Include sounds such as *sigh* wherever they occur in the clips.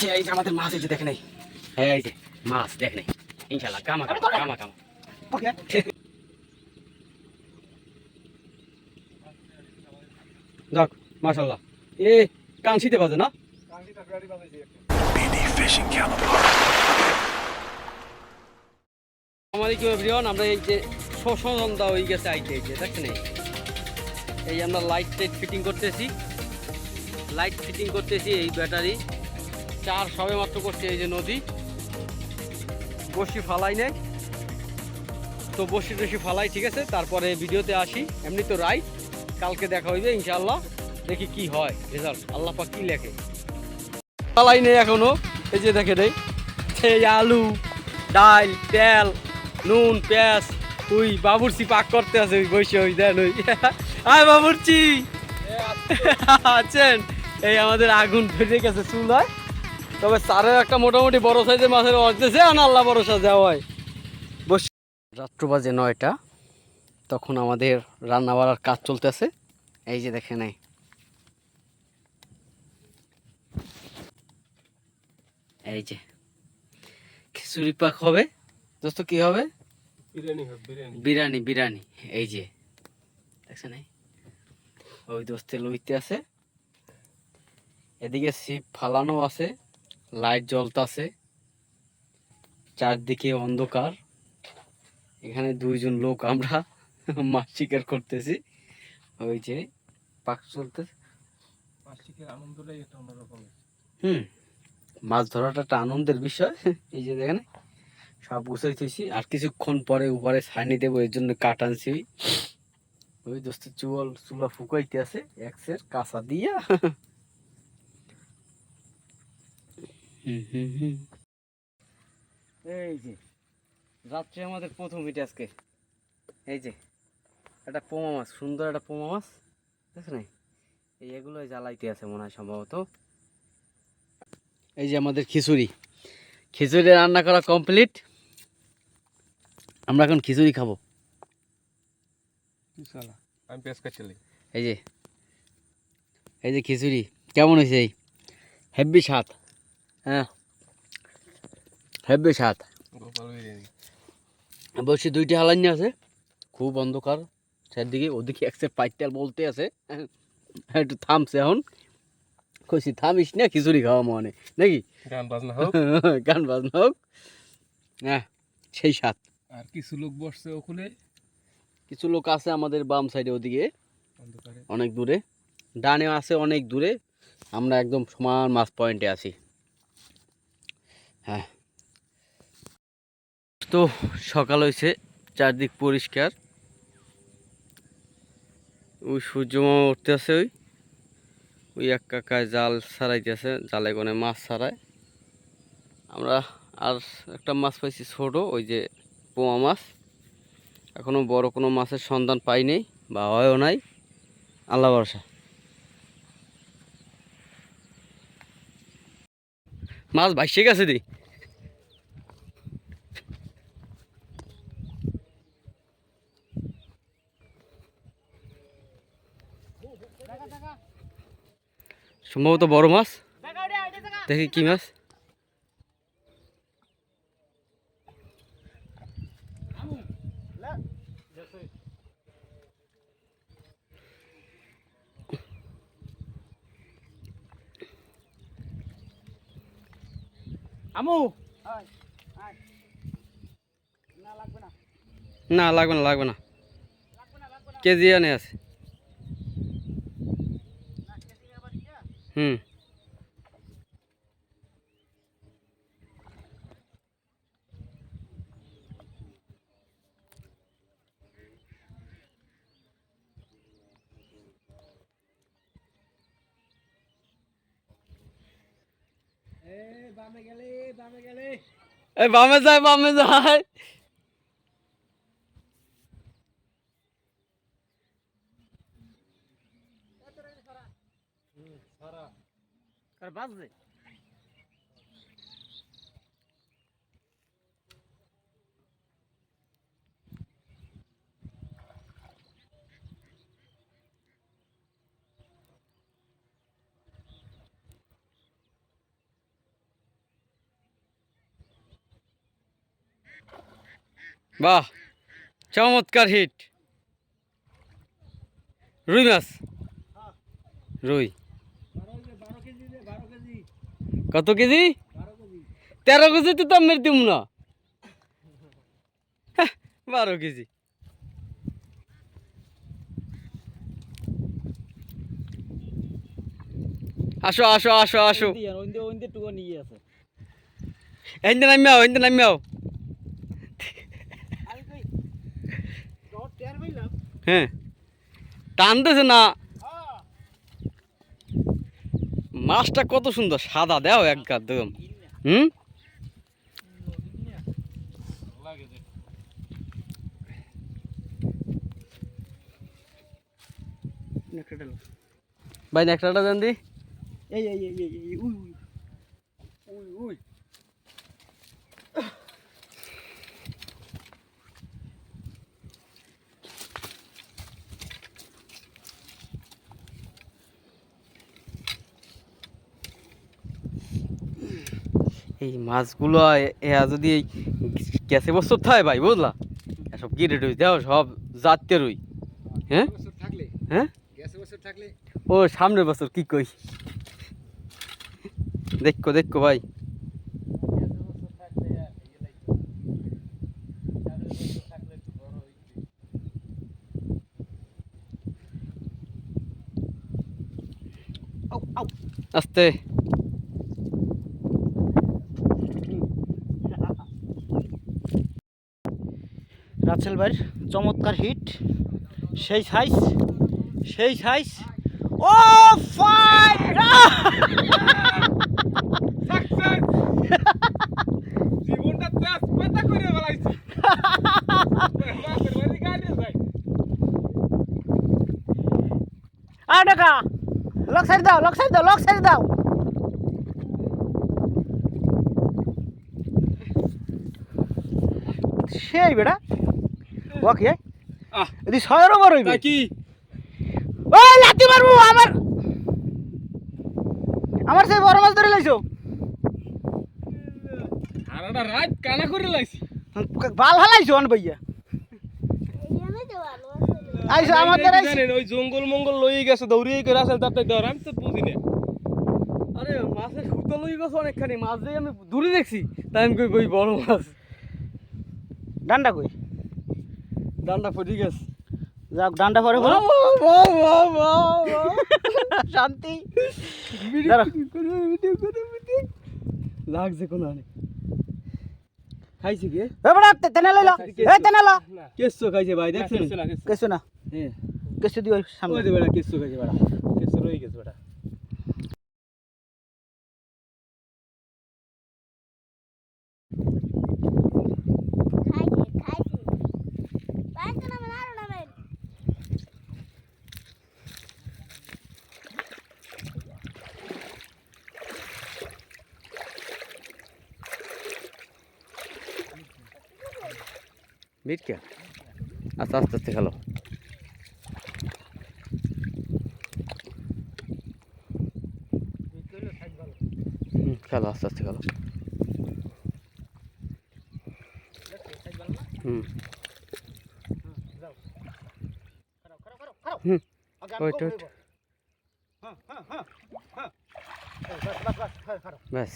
যে এই যে আমাদের মাছ এই যে দেখে নেই হ্যাঁ এই যে মাছ দেখে নেই ইনশাল্লাহ কামা কামা কামা কামা। যাক মাশাল্লাহ এ বাজে না? আমাদের এভরিওয়ান। আমরা এই যে হয়ে গেছে আইতে এই যে দেখছেন এই? এই আমরা লাইট টাইট ফিটিং করতেছি। লাইট ফিটিং করতেছি এই ব্যাটারি। চার সবে মাত্র করছে এই যে নদী। বসি ফালাই নেই। তো বসি টসি ফালাই ঠিক আছে? তারপরে ভিডিওতে আসি। এমনি তো রাইট কালকে দেখা হইবে ইনশাল্লাহ দেখি কি হয় রেজাল্ট। আল্লাহ পাক কি লেখে। ফালাই নেই এখনও। এই যে দেখে নেই এই আলু ডাল তেল নুন পেঁয়াজ। ওই বাবুরচি পাক করতে আছে ওই বসে ওই দেন ওই। *laughs* আয় বাবুরচি! *laughs* আছেন? এই আমাদের আগুন ফেটে গেছে চুলায় তবে চারের একটা মোটামুটি বড় সাইজের মাছের অর্ধেছে আর আল্লাহ ভরসা হয়। বসে। রাত্র বাজে নয়টা তখন আমাদের রান্না বাড়ার কাজ চলতেছে। এই যে দেখে নাই এই যে। খিচুড়ি পাক হবে। দোস্ত কি হবে? বিরিয়ানি বিরিয়ানি। এই যে। দেখছেন ওই দোস্তে লইতে আছে। এদিকে সিপ ফালানো আছে। লাইট জ্বলতাছে। চারদিকে অন্ধকার। এখানে দুইজন লোক আমরা *laughs* মাছ শিকার করতেছি। ওই যে পাক চলতেছে। হুম মাছ ধরাটা একটা আনন্দের বিষয়। এই যে দেখেন সব গুছাইতেছি আর কিছুক্ষণ পরে উপরে ছানি দেবো এর জন্য কাট আনছি। ওই। দোস্ত চুয়াল চুলা ফুকাইতে আছে একসের কাঁচা দিয়া হুম, হুম, হুম। এই যে রাত্রে আমাদের প্রথম হিট আজকে। এই যে একটা পোমা মাছ সুন্দর একটা পোমা মাছ দেখছেন এই এগুলোই জ্বালাইতে আছে মনে হয় সম্ভবত। এই যে আমাদের খিচুড়ি। খিচুড়ি রান্না করা কমপ্লিট। আমরা এখন খিচুড়ি খাব। আমি পেঁয়াজ এই যে এই যে খিচুড়ি কেমন হয়েছে এই? হেভি স্বাদ। হ্যাঁ। গোপাল বিরিয়ানি বসে দুইটি হালানি আছে। খুব অন্ধকার। চারদিকে ওদিকে একসে পাইটাল বলতে আছে। একটু থামছে এখন। কইছি থামিস না খিচুড়ি খাওয়া মনে। নাকি? গান বাজনা হোক। *laughs* গান বাজনা হোক। হ্যাঁ সেই সাত আর কিছু লোক বসছে ওখানে? কিছু লোক আছে আমাদের বাম সাইডে ওদিকে। অনেক দূরে। ডানে আছে অনেক দূরে। আমরা একদম সমান মাছ পয়েন্টে আছি। হ্যাঁ। তো সকাল হয়েছে চারদিক পরিষ্কার। ওই সূর্যমা উঠতে আছে ওই। ওই এক কাকায় জাল ছাড়াইতেছে জালে কোনে মাছ ছাড়ায়। আমরা আর একটা মাছ পাইছি ছোট, ওই যে পোয়া মাছ। এখনও বড় কোনো মাছের সন্ধান পাই নেই, বা হয়ও নাই। আল্লাহ ভরসা। মাছ ভাসে গেছে দি। সম্ভবত বড় মাছ। দেখি কি মাছ। আমু। না লাগবে না লাগবে না। কেজি আনে আছে। হুম। এই বামে যায় বামে যায়। আর বাহ চমৎকার হিট রুই মাছ। রুই। কত কেজি? তেরো কেজি তো তো মেরে দিব না। হ্যাঁ, বারো কেজি। আসো আসো আসো আসো। আছে। এনতে নামিয়াও এনতে নামিয়াও আমি কই রড টের পাইলাম হ্যাঁ। টানতেছে না। মাছটা কত সুন্দর, সাদা, দেও একদম হুম? ভাই নেকড়াটা দেন দি। এই এই উই উই উই উই। এই মাছগুলো এ- এয়া যদি এই গ্যাসে বছর থাকে ভাই, বুঝলা? সব গিরে রুই দেও সব জাতীয় রুই। হ্যাঁ? হ্যাঁ? ও, সামনের বছর কি কই? দেখো দেখো ভাই। আস্তে। রাসেল ভাইয়ের চমৎকার হিট সেই সাইজ সেই সাইজ ও বাড়ি টাকা লক সাইড দাও লক সাইড দাও লক সাইড দাও। সেই বেটা। ছয় হইবে। কি? ওই লাতি মারবো আমার আমার সেই বড় মাছ ধরে লাইছো। সারাটা রাত কানা করে লাইছি। বাল হালাইছো অন ভাইয়া আইসো আমাদের ওই জঙ্গল মঙ্গল লই গেছে দৌড়িয়ে করে আসেন তাতে ধর আমি তো বুঝি না। আরে মাছের সুতো লই গেছে অনেকখানি মাছ দিয়ে আমি দূরে দেখছি তাই আমি কই বড় মাছ। ডান্ডা কই? ডান্ডা পড়ে গেছে। যাক ডান্ডা পরে বলো। *laughs* শান্তি। লাগছে কোন আনে। খাইছে কি? এ বড় তেনে লইলো। এ তেনে লো। কেসো খাইছে ভাই দেখছেন? কিছু না না। হ্যাঁ। দিও সামনে। ওই বেটা কেসো খাইছে বেটা কিছু রয়ে গেছে বেটা খাইছে খাইছে বাইকে নামেন আরও নামেন মিট কে? আস্তে আস্তে খেলো। খেলো আস্তে আস্তে খেলো। হুম। হুম। ওইট ব্যাস।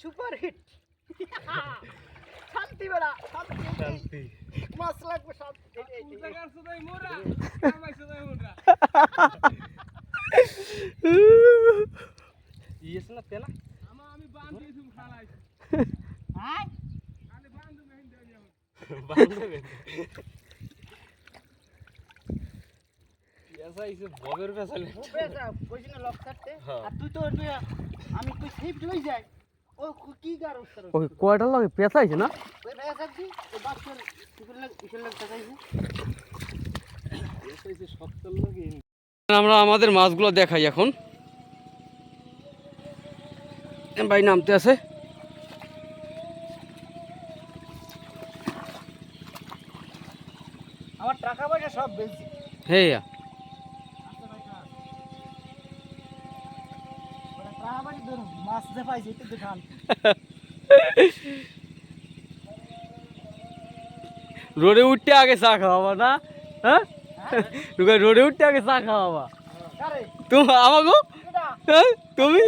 Super hit. শান্তি বেড়া শান্তি। শান্তি। মাছ লাগবে শান্তি। ইয়েস না তেনা আমা আমি বান দিয়েছি খালাই হ্যাঁ? আরে বান দু মেহিন দেনি এখন এসা ইসে ববের পেছালে। ও বেজা, কইছি না লক ছাড়তে? হ্যাঁ। আর তুই তো ওই আমি কই সেফট হয়ে যাই ও কি গার উত্তর ওই কয়টা লাগে? পেঁচাইছে না? আমরা আমাদের মাছগুলো দেখাই এখন। ভাই নামতে আছে। আমার টাকা পয়সা সব বেশি হে মাছ যে পাইছি একটু দেখান রোডে উঠতে আগে চা খাওয়াবা না হ্যাঁ রোডে উঠতে আগে চা খাওয়াবা তুমি আমাকে হ্যাঁ তুমি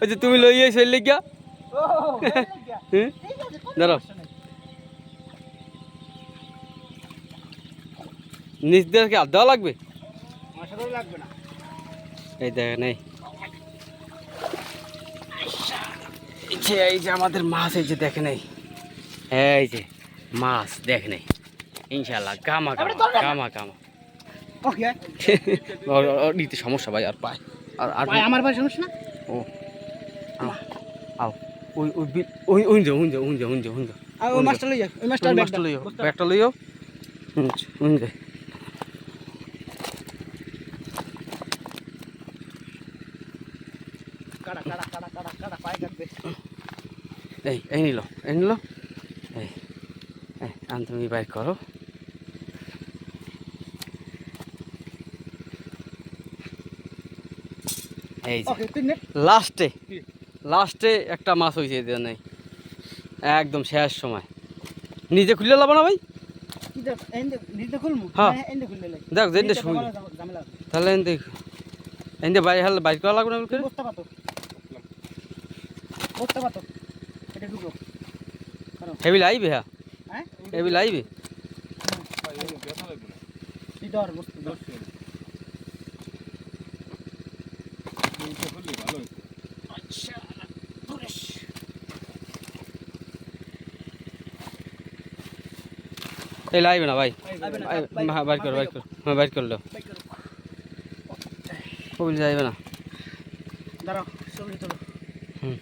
ওই যে তুমি ঠিক আছে হ্যাঁ দাঁড়াও। দিয়ে আর দেওয়া লাগবে লাগবে না এই দেখেন এই। যে এই যে আমাদের মাছ এই যে দেখেন এই। এই যে মাছ দেখেন এই। ইনশাল্লাহ গামা ওকে। *laughs* ওর ওর নিতে সমস্যা ভাই আর পায়। আর আর আমার ভাই সমস্যা না? ও আও। ওই ওই ওই ওই যে ওই যে ওই যে ওই যে ওই যে। ওই মাছটা ওই ব্যাগটা। লইও ব্যাগটা লইও হুম ওই যে কাটা কাটা কাটা কাটা কাটা পায় কাটবে এই এই নিল এই নিল। এই এই আন তুমি বাইর করো। এই লাস্টে লাস্টে একটা মাছ হয়েছে এদের নেই একদম শেষ সময়। নিজে খুললে লাভ না ভাই? দেখ হ্যাঁ। আছে। তাহলে এনে বাইরে হালে বাইর করা লাগবে না বসতে পাতো এটা ঢুকো। হেবি লাইবে হ্যাঁ? হ্যাঁ? হেবি লাইবে আচ্ছা এই লাইবে না ভাই। বাইর- হ্যাঁ কর বাইর কর। হ্যাঁ বাইর করল। কবিল যাইবে না। দাঁড়াও হুম।